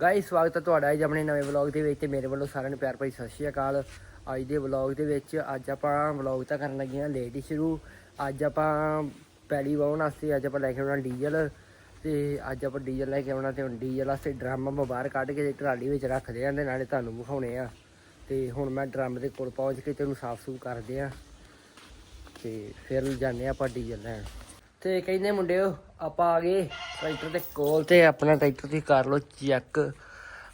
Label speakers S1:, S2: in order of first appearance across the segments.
S1: Guys ਸਵਾਗਤ ਹੈ ਤੁਹਾਡਾ ਅੱਜ ਆਪਣੇ ਨਵੇਂ ਵਲੌਗ ਦੇ ਵਿੱਚ ਤੇ ਮੇਰੇ ਵੱਲੋਂ ਸਾਰਿਆਂ ਨੂੰ ਪਿਆਰ ਭਰੀ ਸਤਿ ਸ਼੍ਰੀ ਅਕਾਲ। ਅੱਜ ਦੇ ਵਲੌਗ ਦੇ ਵਿੱਚ ਅੱਜ ਆਪਾਂ ਵਲੌਗ ਤਾਂ ਕਰਨ ਲੱਗੇ ਹਾਂ ਲੇਟ ਹੀ ਸ਼ੁਰੂ। ਅੱਜ ਆਪਾਂ ਪੈਲੀ ਵਾਉਣ ਵਾਸਤੇ ਅੱਜ ਆਪਾਂ ਲੈ ਕੇ ਆਉਣਾ ਡੀਜ਼ਲ ਤੇ ਅੱਜ ਆਪਾਂ ਡੀਜ਼ਲ ਲੈ ਕੇ ਆਉਣਾ ਤੇ ਹੁਣ ਡੀਜ਼ਲ ਵਾਸਤੇ ਡਰਮ ਆਪਾਂ ਬਾਹਰ ਕੱਢ ਕੇ ਟਰਾਲੀ ਵਿੱਚ ਰੱਖਦੇ ਆਂ ਤੇ ਨਾਲੇ ਤੁਹਾਨੂੰ ਵਿਖਾਉਣੇ ਆ ਤੇ ਹੁਣ ਮੈਂ ਡਰਮ ਦੇ ਕੋਲ ਪਹੁੰਚ ਕੇ ਤੇ ਉਹਨੂੰ ਸਾਫ਼ ਸੂਫ ਕਰਦੇ ਆ ਤੇ ਫਿਰ ਜਾਂਦੇ ਆ ਆਪਾਂ ਡੀਜ਼ਲ ਲੈਣ। ਤੇ ਕਹਿੰਦੇ ਮੁੰਡਿਓ, ਆਪਾਂ ਆ ਗਏ ਟਰੈਕਟਰ ਦੇ ਕੋਲ ਤੇ ਆਪਣਾ ਟਰੈਕਟਰ ਤੁਸੀਂ ਕਰ ਲਓ ਚੈੱਕ।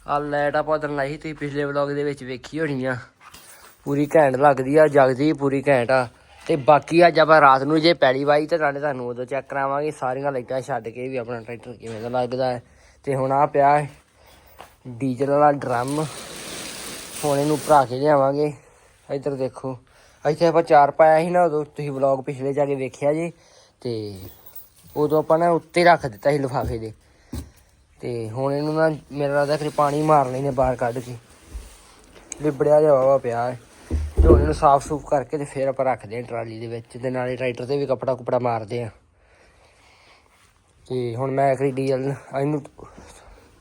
S1: ਆ ਲਾਈਟ ਆਪਾਂ ਉਧਰ ਲਾਈ ਤੁਸੀਂ ਪਿਛਲੇ ਵਲੌਗ ਦੇ ਵਿੱਚ ਵੇਖੀ ਹੋਣੀ ਆ। ਪੂਰੀ ਘੈਂਟ ਲੱਗਦੀ ਆ, ਜਗਦੀ ਪੂਰੀ ਘੈਂਟ ਆ। ਤੇ ਬਾਕੀ ਅੱਜ ਆਪਾਂ ਰਾਤ ਨੂੰ ਜੇ ਪੈਲੀ ਵਾਈ ਤੇ ਨਾਲੇ ਤੁਹਾਨੂੰ ਉਦੋਂ ਚੈੱਕ ਕਰਾਵਾਂਗੇ, ਸਾਰੀਆਂ ਲਾਈਟਾਂ ਛੱਡ ਕੇ ਵੀ ਆਪਣਾ ਟਰੈਕਟਰ ਕਿਵੇਂ ਦਾ ਲੱਗਦਾ ਹੈ। ਤੇ ਹੁਣ ਆ ਪਿਆ ਡੀਜ਼ਲ ਵਾਲਾ ਡਰਮ। ਹੁਣ ਇਹਨੂੰ ਭਰਾ ਕੇ ਲਿਆਵਾਂਗੇ। ਇੱਧਰ ਦੇਖੋ, ਇੱਥੇ ਆਪਾਂ ਚਾਰ ਪਾਇਆ ਸੀ ਨਾ ਉਦੋਂ, ਤੁਸੀਂ ਵਲੌਗ ਪਿਛਲੇ ਜਾ ਕੇ ਵੇਖਿਆ ਜੀ। ਤੇ ਉਦੋਂ ਆਪਾਂ ਨਾ ਉੱਤੇ ਰੱਖ ਦਿੱਤਾ ਸੀ ਲਿਫਾਫੇ ਦੇ। ਤੇ ਹੁਣ ਇਹਨੂੰ ਨਾ ਮੇਰਾ ਲੱਗਦਾ ਕਿ ਪਾਣੀ ਮਾਰ ਲੈਨੇ ਬਾਹਰ ਕੱਢ ਕੇ। ਲਿਬੜਿਆ ਜਿਹਾ ਵਾ ਪਿਆ। ਹੈ ਤੇ ਹੁਣ ਇਹਨੂੰ ਸਾਫ਼ ਸੂਫ ਕਰਕੇ ਤੇ ਫਿਰ ਆਪਾਂ ਰੱਖਦੇ ਹਾਂ ਟਰਾਲੀ ਦੇ ਵਿੱਚ ਤੇ ਨਾਲੇ ਟਰੈਕਟਰ ਤੇ ਵੀ ਕਪੜਾ ਕੁਪੜਾ ਮਾਰਦੇ ਆ ਤੇ ਹੁਣ ਮੈਂ ਅਖਰੀ ਡੀਜ਼ਲ ਇਹਨੂੰ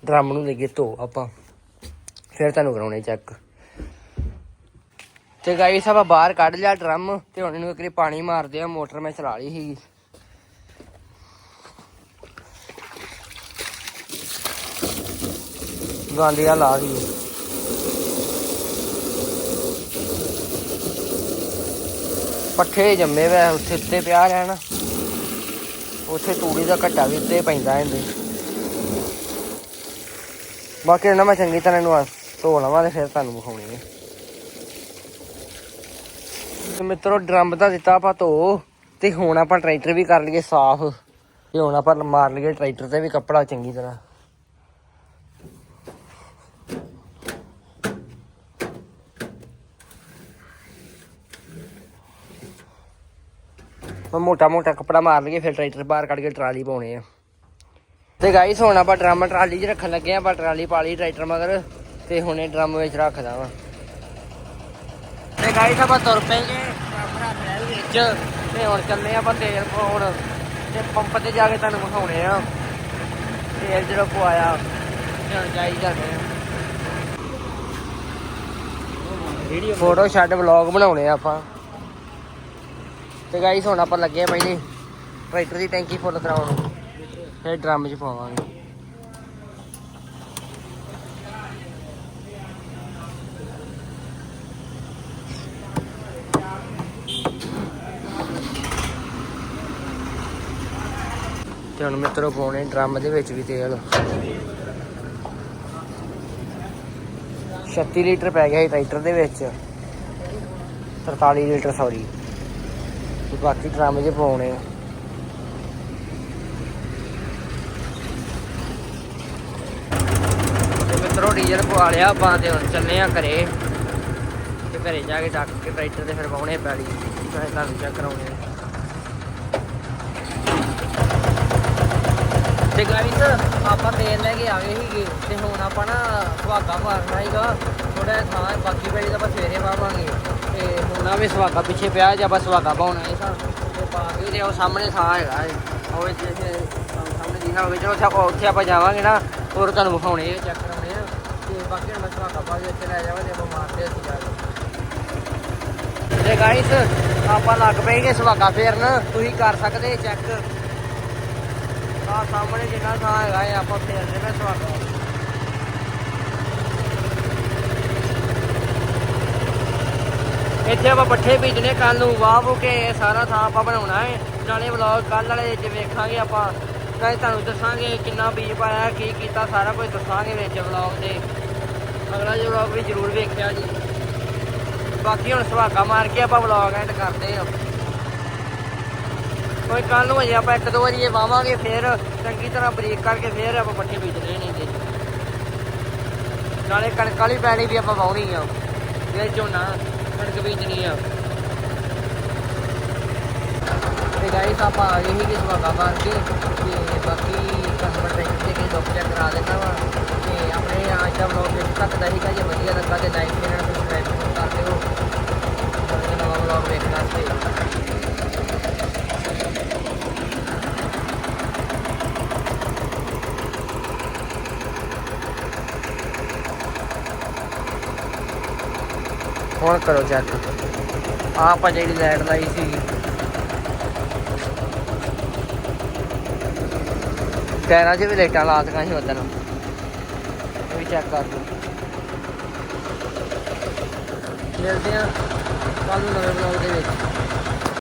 S1: ਡਰਮ ਨੂੰ ਲੱਗੇ ਧੋ ਆਪਾਂ। ਫਿਰ ਤੁਹਾਨੂੰ ਕਰਾਉਣੇ ਚੈੱਕ। ਤੇ ਗਾਈਸ ਆਪਾਂ ਬਾਹਰ ਕੱਢ ਲਿਆ ਡਰਮ ਤੇ ਹੁਣ ਇਹਨੂੰ ਇੱਕ ਵਾਰੀ ਪਾਣੀ ਮਾਰਦੇ ਆ ਮੋਟਰ ਮੈਂ ਚਲਾ ਲਈ ਸੀ ਗਾਂਡੀਆਂ ਲਾ ਦੀ ਪੱਠੇ ਜੰਮੇ ਵੇ, ਉੱਥੇ ਉੱਤੇ ਪਿਆ ਰਹਿਣਾ। ਉੱਥੇ ਤੂੜੀ ਦਾ ਘੱਟਾ ਵੀ ਉੱਤੇ ਪੈਂਦਾ ਇਹਦੇ। ਬਾਕੀ ਨਾ ਮੈਂ ਚੰਗੀ ਤਰ੍ਹਾਂ ਇਹਨੂੰ ਧੋ ਲਵਾਂ ਤੇ ਫਿਰ ਤੁਹਾਨੂੰ ਵਿਖਾਉਣੀ ਹੈ ਤੇ ਮਿੱਤਰੋ, ਡਰਮ ਤਾਂ ਦਿੱਤਾ ਆਪਾਂ ਧੋ, ਤੇ ਹੁਣ ਆਪਾਂ ਟਰੈਕਟਰ ਵੀ ਕਰ ਲਈਏ ਸਾਫ਼। ਤੇ ਹੁਣ ਆਪਾਂ ਮਾਰ ਲਈਏ ਟਰੈਕਟਰ ਤੇ ਵੀ ਕੱਪੜਾ ਚੰਗੀ ਤਰ੍ਹਾਂ। ਹੁਣ ਮੋਟਾ ਮੋਟਾ ਕੱਪੜਾ ਮਾਰ ਲਈਏ ਫਿਰ ਟਰੈਕਟਰ ਬਾਹਰ ਕੱਢ ਕੇ ਟਰਾਲੀ ਪਾਉਣੇ ਆ। ਤੇ ਗਾਈਸ ਹੁਣ ਆਪਾਂ ਡਰਮ ਟਰਾਲੀ 'ਚ ਰੱਖਣ ਲੱਗੇ ਆ ਆਪਾਂ ਟਰਾਲੀ ਪਾ ਲਈ ਟਰੈਕਟਰ ਮਗਰ ਤੇ ਹੁਣ ਇਹ ਡਰਮ ਵਿੱਚ ਰੱਖਦਾ ਵਾ। ਤੇ ਗਾਈਸ ਆਪਾਂ ਤੁਰ ਪਏਗੇ ਆਪਣਾ ਬੈਲ ਵਿੱਚ ਤੇ ਹੁਣ ਚੱਲੇ ਆਪਾਂ ਤੇਲ ਪਾਉਣ। ਤੇ ਪੰਪ ਤੇ ਜਾ ਕੇ ਤੁਹਾਨੂੰ ਵਿਖਾਉਣੇ ਆ। ਤੇਲ ਜਦੋਂ ਪਵਾਇਆ ਹੁਣ ਜਾਈ ਜਾਂਦੇ ਆ। ਵੀਡੀਓ ਫੋਟੋ ਛੱਡ ਵਲੌਗ ਬਣਾਉਣੇ ਆ ਆਪਾਂ। ਤੇ ਗਾਈਸ ਹੁਣ ਆਪਾਂ ਲੱਗੇ ਆ ਪਹਿਲੇ ਟਰੈਕਟਰ ਦੀ ਟੈਂਕੀ ਫੁੱਲ ਕਰਾਉਣ। ਨੂੰ ਫਿਰ ਡਰਮ 'ਚ ਪਾਵਾਂਗੇ। ਤੇ ਹੁਣ ਮਿੱਤਰੋ ਪਾਉਣੇ ਡਰਮ ਦੇ ਵਿੱਚ ਵੀ ਤੇਲ। 36 ਲੀਟਰ ਪੈ ਗਿਆ ਸੀ ਟਰੈਕਟਰ ਦੇ ਵਿੱਚ। 43 ਲੀਟਰ ਸੌਰੀ ਤੇ ਬਾਕੀ ਡਰਮ 'ਚ ਪਾਉਣੇ ਆ। ਮਿੱਤਰੋ, ਡੀਜ਼ਲ ਪਵਾ ਲਿਆ, ਆਪਾਂ ਤੇ ਹੁਣ ਚੱਲੇ ਆ ਘਰੇ। ਤੇ ਘਰੇ ਜਾ ਕੇ ਡੱਕ ਕੇ ਟਰੈਕਟਰ ਤੇ ਫਿਰ ਪਾਉਣੇ ਪੈਲੀ। ਫਿਰ ਤੁਹਾਨੂੰ ਚੈੱਕ ਕਰਾਉਣੇ ਤੇ ਗਾਈਸ ਆਪਾਂ ਤੇਲ ਲੈ ਕੇ ਆ ਗਏ ਸੀਗੇ। ਤੇ ਹੁਣ ਆਪਾਂ ਨਾ ਸੁਹਾਗਾ ਮਾਰਨਾ ਹੈਗਾ ਥੋੜਾ ਥਾਂ ਹੈ, ਬਾਕੀ ਪੈਲੀ ਤਾਂ ਆਪਾਂ ਸਵੇਰੇ ਪਾਵਾਂਗੇ ਤੇ ਹੁਣ ਆ ਵੀ ਸੁਹਾਗਾ ਪਿੱਛੇ ਪਿਆ ਜੇ ਆਪਾਂ ਸੁਹਾਗਾ ਪਾਉਣਾ ਹੈ ਸਾ ਤੇ ਪਾ ਕੇ ਤੇ ਉਹ ਸਾਹਮਣੇ ਥਾਂ ਹੈਗਾ ਹੈ। ਉਹ ਜਿੱਥੇ ਸਾਹਮਣੇ ਦੀ ਨਾ ਹੋਵੇ ਉੱਥੇ ਆਪਾਂ ਉੱਥੇ ਆਪਾਂ ਜਾਵਾਂਗੇ ਨਾ ਹੋਰ ਤੁਹਾਨੂੰ ਵਿਖਾਉਣੇ ਆ ਚੈੱਕ ਕਰਾਉਣੇ ਆ। ਤੇ ਬਾਕੀ ਹੁਣ ਮੈਂ ਸੁਹਾਗਾ ਪਾ ਕੇ ਇੱਥੇ ਲੈ ਜਾਵਾਂਗੇ ਆਪਾਂ ਮਾਰਦੇ ਅਸੀਂ ਜਾ ਕੇ। ਤੇ ਗਾਈਸ ਆਪਾਂ ਲੱਗ ਪਏ ਪਏਗੇ ਸੁਹਾਗਾ ਫੇਰਨ। ਤੁਸੀਂ ਕਰ ਸਕਦੇ ਚੈੱਕ ਆ ਸਾਹਮਣੇ ਜਿੰਨਾ ਥਾਂ ਹੈਗਾ ਹੈ ਆਪਾਂ ਫੇਰ ਦੇਣਾ ਸੁਹਾਗਾ। ਇੱਥੇ ਆਪਾਂ ਪੱਠੇ ਬੀਜਣੇ ਕੱਲ ਨੂੰ, ਵਾਹ ਵੂ ਕੇ ਇਹ ਸਾਰਾ ਥਾਂ ਆਪਾਂ ਬਣਾਉਣਾ ਹੈ। ਨਾਲੇ ਵਲੌਗ ਕੱਲ ਵਾਲੇ ਵਿੱਚ ਵੇਖਾਂਗੇ ਆਪਾਂ ਨਾਲੇ ਤੁਹਾਨੂੰ ਦੱਸਾਂਗੇ ਕਿੰਨਾ ਬੀਜ ਪਾਇਆ, ਕੀ ਕੀਤਾ, ਸਾਰਾ ਕੁਝ ਦੱਸਾਂਗੇ ਵਿੱਚ ਵਲੌਗ ਦੇ ਅਗਲਾ ਜੀ ਵਲੌਗ ਵੀ ਜ਼ਰੂਰ ਵੇਖਿਆ ਜੀ। ਬਾਕੀ ਹੁਣ ਸੁਹਾਗਾ ਮਾਰ ਕੇ ਆਪਾਂ ਵਲੌਗ ਐਂਡ ਕਰਦੇ ਹਾਂ। ਕੋਈ ਕੱਲ ਨੂੰ ਅਜੇ ਆਪਾਂ ਇੱਕ ਦੋ ਵਾਰੀ ਇਹ ਵਾਵਾਂਗੇ, ਫਿਰ ਚੰਗੀ ਤਰ੍ਹਾਂ ਬਰੀਕ ਕਰਕੇ ਫਿਰ ਆਪਾਂ ਪੱਠੇ ਬੀਜਣੇ ਨੇ ਜੀ। ਨਾਲੇ ਕਣਕ ਵਾਲੀ ਪੈਣੀ ਵੀ ਆਪਾਂ ਵਾਉਣੀ ਆ। ਇਹ ਝੋਨਾ। ਕਣਕ ਬੀਜਣੀ ਆ। ਤੇ ਗਾਈਸ ਆਪਾਂ ਆ ਗਏ ਸੀ ਕਿ ਸੁਹਾਗਾ ਮਾਰ ਕੇ ਤੇ ਬਾਕੀ ਕਸਟਮਰ ਟੈਂਕ ਤੇ ਕਿ ਦੁੱਖ ਚੈੱਕ ਕਰਾ ਦੇਣਾ ਵਾ। ਤੇ ਆਪਣੇ ਅੱਜ ਦਾ ਵਲੌਗ ਤੱਕ ਦਾ ਹੀਗਾ ਜੇ ਵਧੀਆ ਲੱਗਾ ਤੇ ਲਾਈਕ ਸ਼ੇਅਰ ਐਂਡ ਸਬਸਕ੍ਰਾਈਬ ਕਰ ਦਿਓ ਤੇ ਨਵਾਂ ਵਲੌਗ ਵੇਖਣ ਵਾਸਤੇ ਹੁਣ ਕਰੋ ਚੈੱਕ ਆਪਾਂ ਜਿਹੜੀ ਲਾਈਟ ਲਾਈ ਸੀ। ਟਾਇਰਾਂ 'ਚ ਵੀ ਲਾਈਟਾਂ ਲਾ ਦਿੱਤੀਆਂ ਸੀ ਉਦੋਂ। ਇਹ ਵੀ ਚੈੱਕ ਕਰ ਲਓ। ਮਿਲਦੇ ਆ ਕੱਲ ਨੂੰ ਨਵੇਂ ਬਲੌਗ ਦੇ ਵਿੱਚ।